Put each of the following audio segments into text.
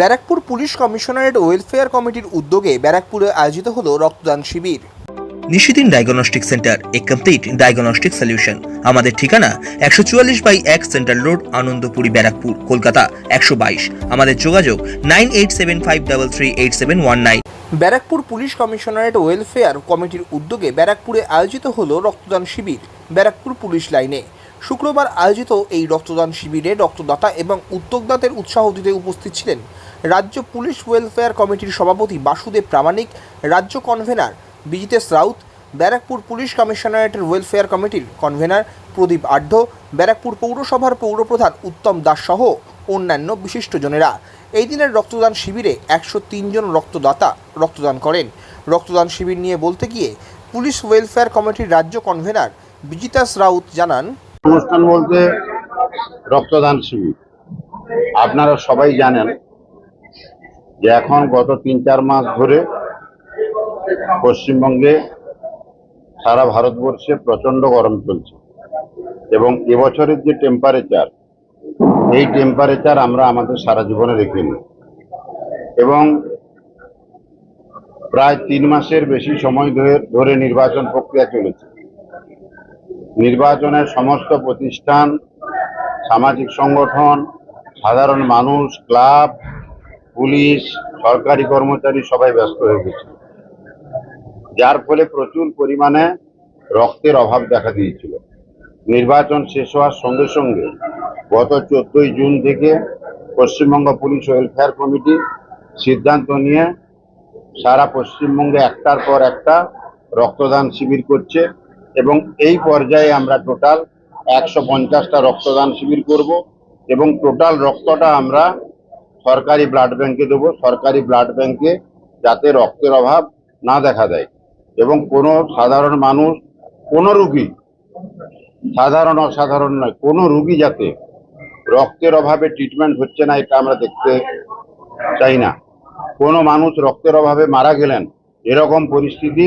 Barrackpore police commissionerate welfare কমিটির উদ্যোগে ব্যারাকপুরে আয়োজিত হল রক্তদান শিবির। নিশিদিন ডায়াগনস্টিক সেন্টার এ কমপ্লিট ডায়াগনস্টিক সলিউশন। আমাদের ঠিকানা একশো চুয়াল্লিশ বাই এক সেন্ট্রাল রোড আনন্দপুরি ব্যারাকপুর কলকাতা একশো বাইশ। আমাদের যোগাযোগ nine eight seven five double three eight seven one nine. Barrackpore police commissionerate welfare কমিটির উদ্যোগে ব্যারাকপুরে আয়োজিত হলো রক্তদান শিবির ব্যারাকপুর পুলিশ লাইনে। শুক্রবার আয়োজিত এই রক্তদান শিবিরে রক্তদাতা এবং উদ্যোক্তাদের উৎসাহ দিতে উপস্থিত ছিলেন রাজ্য পুলিশ ওয়েলফেয়ার কমিটির সভাপতি বাসুদেব প্রামাণিক, রাজ্য কনভেনার বিজিতেশ রাউত, ব্যারাকপুর পুলিশ কমিশনারেটের ওয়েলফেয়ার কমিটির কনভেনার প্রদীপ আঢ্য ব্যারাকপুর পৌরসভার পৌরপ্রধান উত্তম দাস সহ অন্যান্য বিশিষ্টজনেরা এই দিনের রক্তদান শিবিরে একশো জন রক্তদাতা রক্তদান করেন। রক্তদান শিবির নিয়ে বলতে গিয়ে পুলিশ ওয়েলফেয়ার কমিটির রাজ্য কনভেনার বিজিতাস রাউত জানান অনুষ্ঠান বলতে রক্তদান শিবির। আপনারা সবাই জানেন যে এখন গত তিন চার মাস ধরে পশ্চিমবঙ্গে সারা ভারতবর্ষে প্রচণ্ড গরম চলছে এবং এবছরের যে টেম্পারেচার এই টেম্পারেচার আমরা আমাদের সারা জীবনে দেখিনি। এবং প্রায় তিন মাসের বেশি সময় ধরে ধরে নির্বাচন প্রক্রিয়া চলেছে। নির্বাচনের সমস্ত প্রতিষ্ঠান, সামাজিক সংগঠন, সাধারণ মানুষ, ক্লাব, পুলিশ, সরকারি কর্মচারী সবাই ব্যস্ত হয়ে গেছে। যার ফলে প্রচুর পরিমাণে রক্তের অভাব দেখা দিয়েছিল। নির্বাচন শেষ হওয়ার সঙ্গে সঙ্গে গত চোদ্দই জুন থেকে পশ্চিমবঙ্গ পুলিশ ওয়েলফেয়ার কমিটি সিদ্ধান্ত নিয়ে সারা পশ্চিমবঙ্গে একটার পর একটা রক্তদান শিবির করছে। এবং এই পর্যায়ে আমরা টোটাল একশো পঞ্চাশটা রক্তদান শিবির করব এবং টোটাল রক্তটা আমরা সরকারি ব্লাড ব্যাংকে দেবো। সরকারি ব্লাড ব্যাংকে যাতে রক্তের অভাব না দেখা দেয়। এবং কোনো সাধারণ মানুষ, কোনো রুগী, সাধারণ অসাধারণ নয়, কোনো রুগী যাতে রক্তের অভাবে ট্রিটমেন্ট হচ্ছে না, এটা আমরা দেখতে চাই না। কোনো মানুষ রক্তের অভাবে মারা গেলেন, এরকম পরিস্থিতি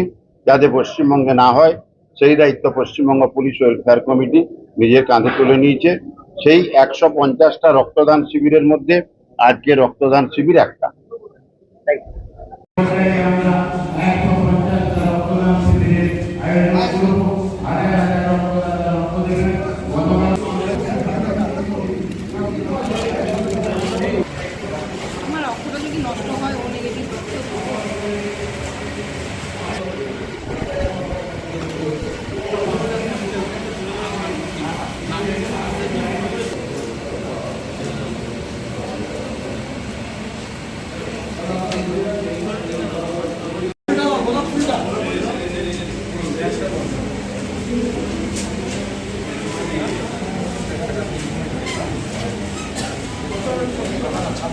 যাতে পশ্চিমবঙ্গে না হয় সেই দায়িত্ব পশ্চিমবঙ্গ পুলিশ ওয়েলফেয়ার কমিটি নিজের কাঁধে তুলে নিয়েছে। সেই একশো পঞ্চাশটা রক্তদান শিবিরের মধ্যে আজকে রক্তদান শিবির একটা।